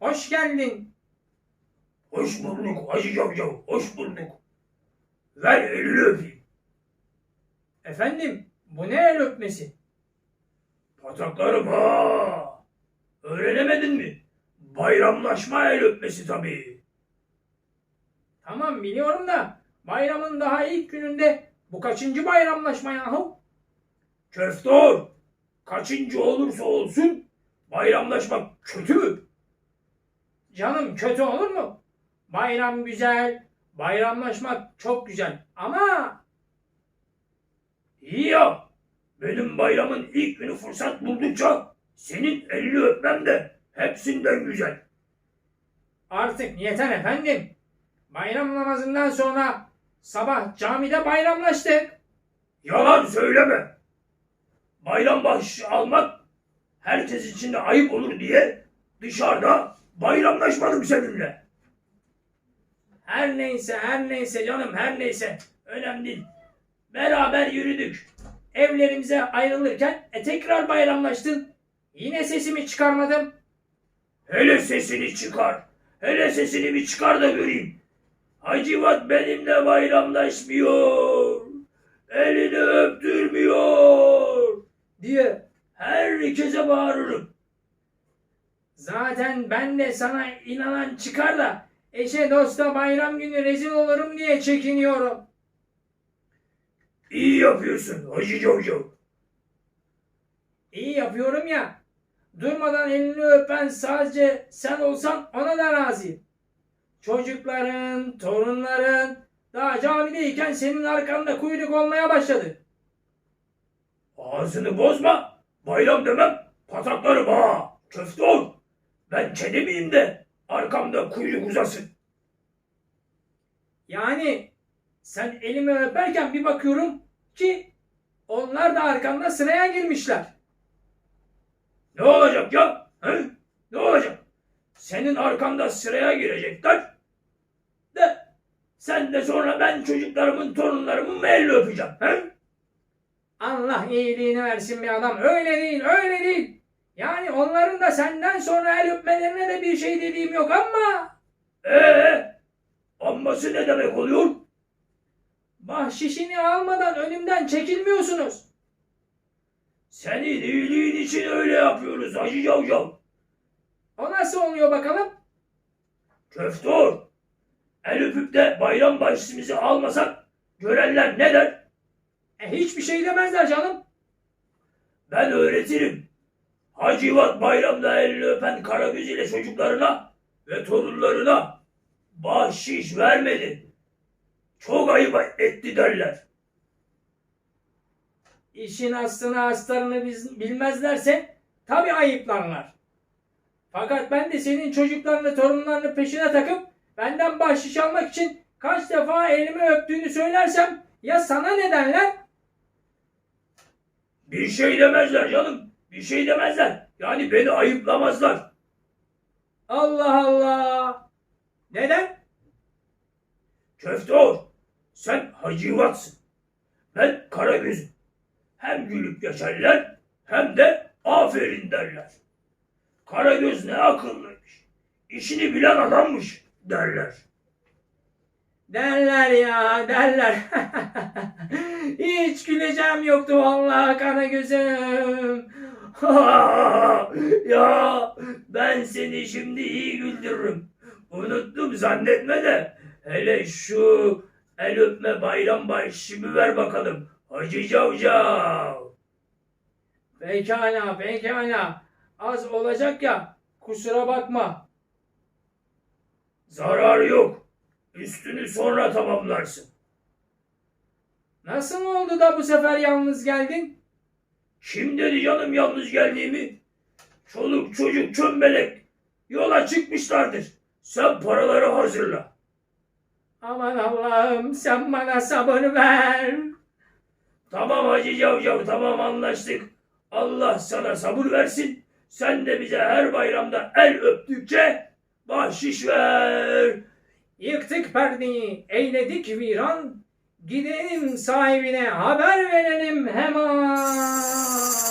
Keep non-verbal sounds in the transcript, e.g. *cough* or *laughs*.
hoş geldin. Hoş bulduk Hacı Cavcav, hoş bulduk. Ver elini öpeyim. Efendim, bu ne el öpmesi? Pataklarım ha. Öğrenemedin mi? Bayramlaşma el öpmesi tabii. Tamam biliyorum da bayramın daha ilk gününde bu kaçıncı bayramlaşma yahu? Köftor, kaçıncı olursa olsun bayramlaşmak kötü mü? Canım kötü olur mu? Bayram güzel, bayramlaşmak çok güzel ama İyi ya. Benim bayramın ilk günü fırsat buldukça senin elini öpmem de hepsinden güzel. artık yeter efendim. Bayram namazından sonra sabah camide bayramlaştık. Yalan söyleme. Bayram bahşişi almak herkes için de ayıp olur diye dışarıda bayramlaşmadım seninle. Her neyse her neyse canım her neyse önemli değil. Beraber yürüdük. Evlerimize ayrılırken e, tekrar bayramlaştın. Yine sesimi çıkarmadım. Hele sesini çıkar. Hele sesini bir çıkar da göreyim. Hacivat benimle bayramlaşmıyor. Elini öptürmüyor. diye. Herkese bağırırım. Zaten ben de sana inanan çıkar da eşe dosta bayram günü rezil olurum diye çekiniyorum. İyi yapıyorsun Hacı Cavcav. İyi yapıyorum ya. Durmadan elini öpen sadece sen olsan ona da razıyım. Çocukların, torunların daha camideyken senin arkanda kuyruk olmaya başladı. Ağzını bozma. Bayram demem. Pataklarım ha. Köfte ol. Ben kedi miyim de arkamda kuyruk uzasın. Yani sen elimi öperken bir bakıyorum ki onlar da arkanda sıraya girmişler. Ne olacak ya? He? Ne olacak? Senin arkanda sıraya girecekler. De sen de sonra ben çocuklarımın torunlarımın mı elini öpeceğim? He? Allah iyiliğini versin bir adam. Öyle değil, öyle değil. Yani onların da senden sonra el öpmelerine de bir şey dediğim yok ama Ee, amması ne demek oluyor? bahşişini almadan önümden çekilmiyorsunuz. Senin iyiliğin için öyle yapıyoruz Hacı Cavcav. O nasıl oluyor bakalım? Köftor. El öpüp de bayram bahşişimizi almasak görenler ne der? E hiçbir şey demezler canım. Ben öğretirim. Hacivat bayramda elini öpen Karagöz ile çocuklarına ve torunlarına bahşiş vermedi. Çok ayıp etti derler. İşin aslını astarını bilmezlerse tabii ayıplarlar. Fakat ben de senin çocuklarını torunlarını peşine takıp benden bahşiş almak için kaç defa elimi öptüğünü söylersem ya sana ne derler? Bir şey demezler canım. Bir şey demezler. Yani beni ayıplamazlar. Allah Allah. Neden? Köftor, sen hacivatsın. Ben Karagöz'üm. Hem gülüp geçerler hem de aferin derler. Karagöz ne akıllıymış. İşini bilen adammış derler. Derler ya derler. *laughs* Hiç güleceğim yoktu vallahi kara gözüm. *laughs* ya ben seni şimdi iyi güldürürüm. Unuttum zannetme de. Hele şu el öpme bayram bahşişimi ver bakalım. Hacı Cavcav. Pekala pekala. Az olacak ya kusura bakma. Zarar yok. Üstünü sonra tamamlarsın. Nasıl oldu da bu sefer yalnız geldin? Kim dedi canım yalnız geldiğimi? Çoluk çocuk çömbelek yola çıkmışlardır. Sen paraları hazırla. Aman Allah'ım sen bana sabır ver. Tamam Hacı Cavcav tamam anlaştık. Allah sana sabır versin. Sen de bize her bayramda el öptükçe bahşiş ver. Yıktık perdeyi, eyledik viran. Gidelim sahibine haber verelim hemen.